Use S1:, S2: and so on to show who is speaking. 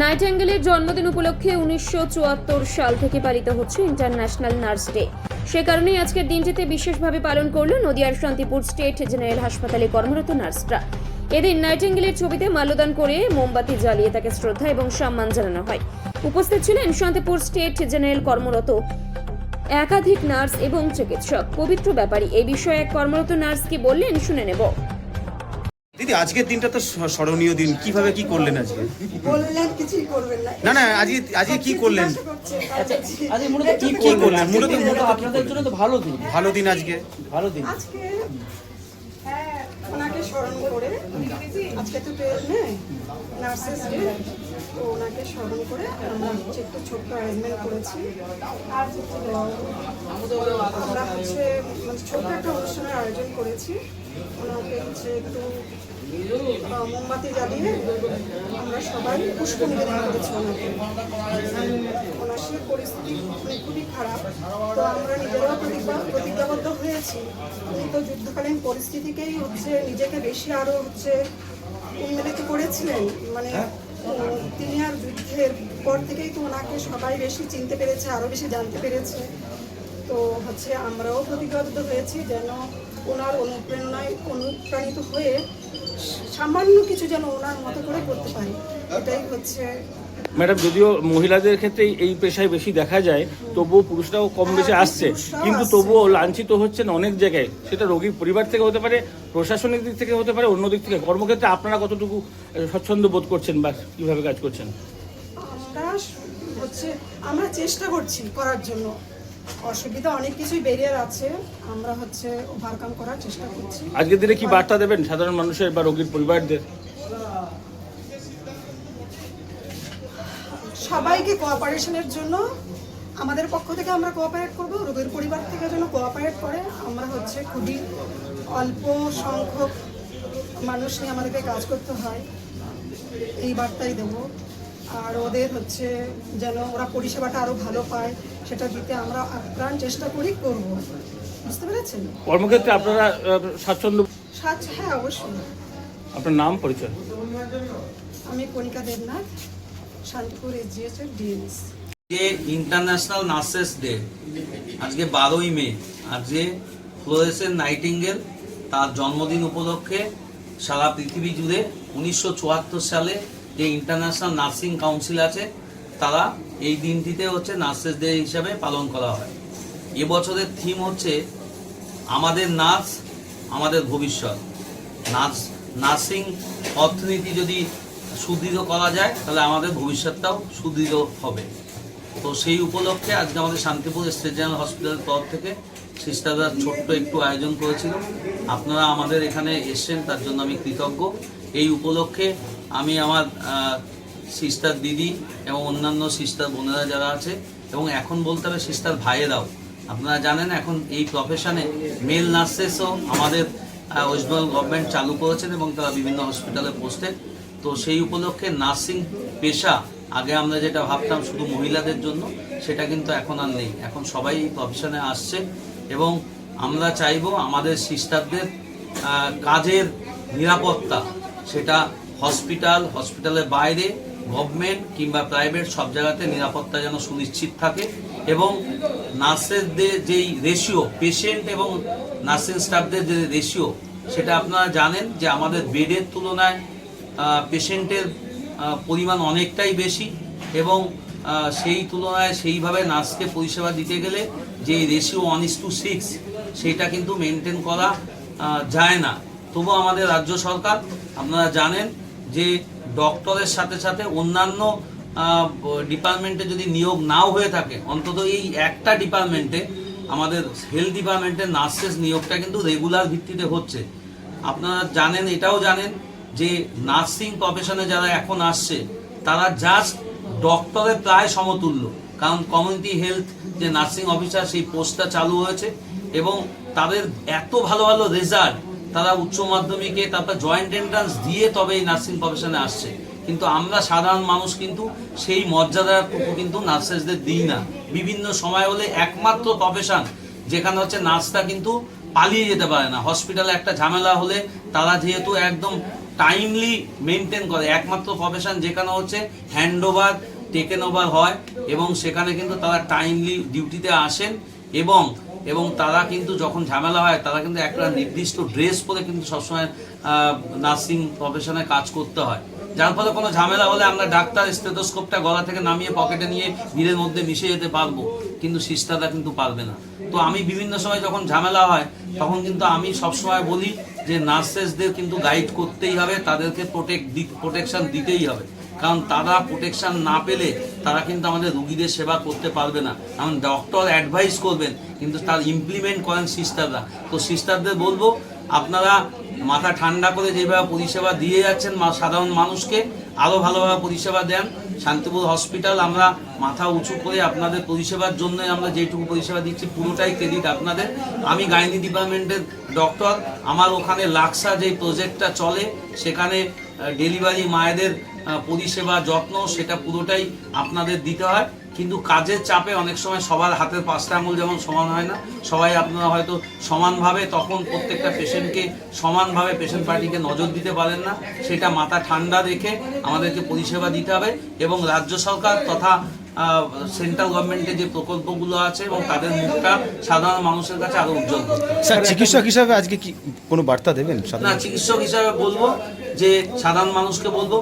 S1: নাইটেঙ্গেলের জন্মদিন উপলক্ষে উনিশশো চুয়াত্তর সাল থেকে পালিত হচ্ছে ইন্টারন্যাশনাল নার্স ডে। সে কারণেই আজকের দিনটিতে বিশেষভাবে পালন করল নদিয়ার শান্তিপুর স্টেট জেনারেল হাসপাতালে কর্মরত নার্সরা। এদিন নাইটেঙ্গেলের ছবিতে মাল্যদান করে মোমবাতি জ্বালিয়ে তাকে শ্রদ্ধা এবং সম্মান জানানো হয়। উপস্থিত ছিলেন শান্তিপুর স্টেট জেনারেল কর্মরত একাধিক নার্স এবং চিকিৎসক। পবিত্র ব্যাপারী এই বিষয়ে এক কর্মরত নার্স কি বললেন, শুনে নেব।
S2: দিদি আজকের দিনটা তো স্মরণীয় দিন। কীভাবে কি করলেন আজকে?
S3: বললেন কিছুই করবেন না।
S2: না না আজকে আজকে কি করলেন?
S3: জি-
S4: আজকে মূলত কি
S2: কি
S4: করলেন?
S2: করলেন? মূলত- মূলত
S4: আপনাদের জন্য তো ভালো দিন।
S2: ভালো দিন আজকে।
S4: ভালো দিন।
S3: আজকে হ্যাঁ ওনাকে স্মরণ করে আজকে তো নার্সেস ডে। তো ওনাকে স্মরণ করে আমরা হচ্ছে একটু ছোট্ট অ্যারেঞ্জমেন্ট করেছি। তো আমরা হচ্ছে মানে ছোট্ট একটা অনুষ্ঠানের আয়োজন করেছি। ওনাকে হচ্ছে একটু মোমবাতি জ্বালিয়ে আমরা সবাই পুষ্প নিবেদন করেছি ওনাকে। ওনার সে পরিস্থিতি মানে খুবই খারাপ। তো আমরা নিজেরাও প্রতিজ্ঞা প্রতিজ্ঞাবদ্ধ হয়েছি তো যুদ্ধকালীন পরিস্থিতিকেই হচ্ছে নিজেকে বেশি আরও হচ্ছে উন্মিলিত করেছিলেন। মানে তিনি আর যুদ্ধের পর থেকেই তো ওনাকে সবাই বেশি চিনতে পেরেছে, আরও বেশি জানতে পেরেছে। তো হচ্ছে আমরাও প্রতিজ্ঞাবদ্ধ হয়েছি যেন ওনার অনুপ্রেরণায় অনুপ্রাণিত হয়ে সামান্য কিছু যেন ওনার মতো করে করতে পারি। এটাই হচ্ছে
S4: ম্যাডাম যদিও মহিলাদের ক্ষেত্রে এই পেশায় বেশি দেখা যায় তবুও পুরুষরাও কম বেশি আসছে। কিন্তু তবুও লাঞ্ছিত হচ্ছেন অনেক জায়গায়। সেটা রোগীর পরিবার থেকে হতে পারে প্রশাসনিক দিক থেকে হতে পারে অন্য দিক থেকে। কর্মক্ষেত্রে আপনারা কতটুকু স্বচ্ছন্দ বোধ করছেন বা কীভাবে কাজ করছেন?
S3: হচ্ছে আমরা চেষ্টা করছি করার জন্য। অসুবিধা অনেক কিছুই ব্যারিয়ার আছে। আমরা হচ্ছে ওভারকাম করার চেষ্টা করছি।
S4: আজকের দিনে কি বার্তা দেবেন সাধারণ মানুষের বা রোগীর পরিবারদের?
S3: সবাইকে কোঅপারেশনের জন্য আমাদের পক্ষ থেকে আমরা কোঅপারেট করব রোগীর পরিবার থেকে যেন কোঅপারেট করে। আমরা হচ্ছে খুবই অল্প সংখ্যক মানুষ নিয়ে আমাদেরকে কাজ করতে হয়। এই বার্তাই দেবো। আর ওদের হচ্ছে যেন ওরা পরিষেবাটা আরও ভালো পায় সেটা দিতে আমরা আপ্রাণ চেষ্টা করি করব। বুঝতে পেরেছেন?
S4: কর্মক্ষেত্রে আপনারা স্বাচ্ছন্দ্য
S3: সাজ হ্যাঁ অবশ্যই।
S4: আপনার নাম পরিচয়?
S3: আমি কণিকা দেবনাথ। শান্তিপুর এসজিএস ডিএনএস
S5: যে ইন্টারন্যাশনাল নার্সেস ডে আজকে বারোই মে, আজকে ফ্লোরেসেন নাইটিঙ্গেল তার জন্মদিন উপলক্ষে সারা পৃথিবী জুড়ে উনিশশো চুয়াত্তর সালে যে ইন্টারন্যাশনাল নার্সিং কাউন্সিল আছে, তারা এই দিনটিতে হচ্ছে নার্সেস ডে হিসাবে পালন করা হয়। এবছরের থিম হচ্ছে আমাদের নার্স, আমাদের ভবিষ্যৎ। নার্স, নার্সিং অর্থনীতি যদি সুদৃঢ় করা যায়, তাহলে আমাদের ভবিষ্যৎটাও সুদৃঢ় হবে। তো সেই উপলক্ষে আজকে আমাদের শান্তিপুর স্টেট জেনারেল হসপিটালের তরফ থেকে সিস্টাররা ছোট্ট একটু আয়োজন করেছিল আপনারা আমাদের এখানে এসছেন, তার জন্য আমি কৃতজ্ঞ। এই উপলক্ষে আমি আমার সিস্টার দিদি এবং অন্যান্য সিস্টার বোনেরা যারা আছে এবং এখন বলতে হবে সিস্টার ভাইয়েরাও, আপনারা জানেন এখন এই প্রফেশনে মেল নার্সেসও আমাদের ওয়েস্ট বেঙ্গল গভর্নমেন্ট চালু করেছেন এবং তারা বিভিন্ন হসপিটালে পোস্টে তো সেই উপলক্ষে নার্সিং পেশা, আগে আমরা যেটা ভাবতাম শুধু মহিলাদের জন্য, সেটা কিন্তু এখন আর নেই। এখন সবাই এই প্রফেশনে আসছে এবং আমরা চাইব আমাদের সিস্টারদের কাজের নিরাপত্তা। সেটা হসপিটাল হসপিটালের বাইরে গভর্নমেন্ট কিংবা প্রাইভেট সব জায়গাতে নিরাপত্তা যেন সুনিশ্চিত থাকে এবং নার্সেসদের যেই রেশিও পেশেন্ট এবং নার্সিং স্টাফদের যে রেশিও সেটা আপনারা জানেন যে আমাদের বেডের তুলনায় পেশেন্টের পরিমাণ অনেকটাই বেশি এবং সেই তুলনায় সেইভাবে নার্সকে পরিষেবা দিতে গেলে যে ratio one is two six সেটা কিন্তু মেনটেন করা যায় না। তবু আমাদের রাজ্য সরকার, আপনারা জানেন যে ডক্টরের সাথে সাথে অন্যান্য ডিপার্টমেন্টে যদি নিয়োগ নাও হয়ে থাকে, অন্তত এই একটা ডিপার্টমেন্টে আমাদের হেলথ ডিপার্টমেন্টের নার্সেস নিয়োগটা কিন্তু রেগুলার ভিত্তিতে হচ্ছে। আপনারা জানেন, এটাও জানেন যে নার্সিং প্রফেশনে যারা এখন আসছে, তারা জাস্ট ডক্টরের প্রায় সমতুল্য। কারণ কমিউনিটি হেলথ যে নার্সিং অফিসার সেই পোস্টটা চালু হয়েছে এবং তাদের এত ভালো ভালো রেজাল্ট তারা উচ্চ মাধ্যমিকে তারপর জয়েন্ট এন্ট্রান্স দিয়ে তবে এই নার্সিং প্রফেশনে আসছে। কিন্তু আমরা সাধারণ মানুষ কিন্তু সেই মর্যাদাটুকু কিন্তু নার্সেসদের দিই না। বিভিন্ন সময় হলে একমাত্র প্রফেশন যেখানে হচ্ছে নার্সটা কিন্তু পালিয়ে যেতে পারে না। হসপিটালে একটা ঝামেলা হলে তারা যেহেতু একদম টাইমলি মেনটেন করে। একমাত্র প্রফেশন যেখানে হচ্ছে হ্যান্ড ওভার টেকেন ওভার হয় এবং সেখানে কিন্তু তারা টাইমলি ডিউটিতে আসেন এবং এবং তারা কিন্তু যখন ঝামেলা হয়, তারা কিন্তু একটা নির্দিষ্ট ড্রেস পরে কিন্তু সবসময় নার্সিং প্রফেশনে কাজ করতে হয়। যার ফলে কোনো ঝামেলা হলে আমরা ডাক্তার স্টেথোস্কোপটা গলা থেকে নামিয়ে পকেটে নিয়ে ভিড়ের মধ্যে মিশে যেতে পারব, কিন্তু সিস্টাররা কিন্তু পারবে না। তো আমি বিভিন্ন সময় যখন ঝামেলা হয়, তখন কিন্তু আমি সবসময় বলি যে নার্সেসদের কিন্তু গাইড করতেই হবে, তাদেরকে প্রোটেক্ট প্রোটেকশান দিতেই হবে। কারণ তারা প্রোটেকশান না পেলে তারা কিন্তু আমাদের রুগীদের সেবা করতে পারবে না। এমন ডক্টর অ্যাডভাইস করবেন, কিন্তু তার ইমপ্লিমেন্ট করেন সিস্টাররা তো সিস্টারদের বলব, আপনারা মাথা ঠান্ডা করে যেভাবে পরিষেবা দিয়ে যাচ্ছেন সাধারণ মানুষকে আরও ভালোভাবে পরিষেবা দেন। শান্তিপুর হসপিটাল আমরা মাথা উঁচু করে আপনাদের পরিষেবার জন্য আমরা যেটুকু পরিষেবা দিচ্ছি, পুরোটাই ক্রেডিট আপনাদের। আমি গাইনি ডিপার্টমেন্টের ডক্টর আমার ওখানে লাক্সা যে প্রজেক্টটা চলে, সেখানে ডেলিভারি মায়েদের পরিষেবা যত্ন, সেটা পুরোটাই আপনাদের দিতে হয়। কিন্তু কাজের চাপে অনেক সময় সবার হাতের পাঁচটা আঙুল যেমন সমান হয় না সবাই আপনারা হয়তো সমানভাবে তখন প্রত্যেকটা পেশেন্টকে সমানভাবে পেশেন্ট পার্টিকে নজর দিতে পারেন না সেটা মাথা ঠান্ডা রেখে আমাদেরকে পরিষেবা দিতে হবে এবং রাজ্য সরকার তথা সেন্ট্রাল গভর্নমেন্টের যে প্রকল্পগুলো আছে এবং তাদের মুখটা সাধারণ মানুষের কাছে আরও উজ্জ্বল করতে
S2: স্যার চিকিৎসক হিসাবে আজকে কি কোনো বার্তা দেবেন
S5: না চিকিৎসক হিসাবে বলব যে সাধারণ মানুষকে বলব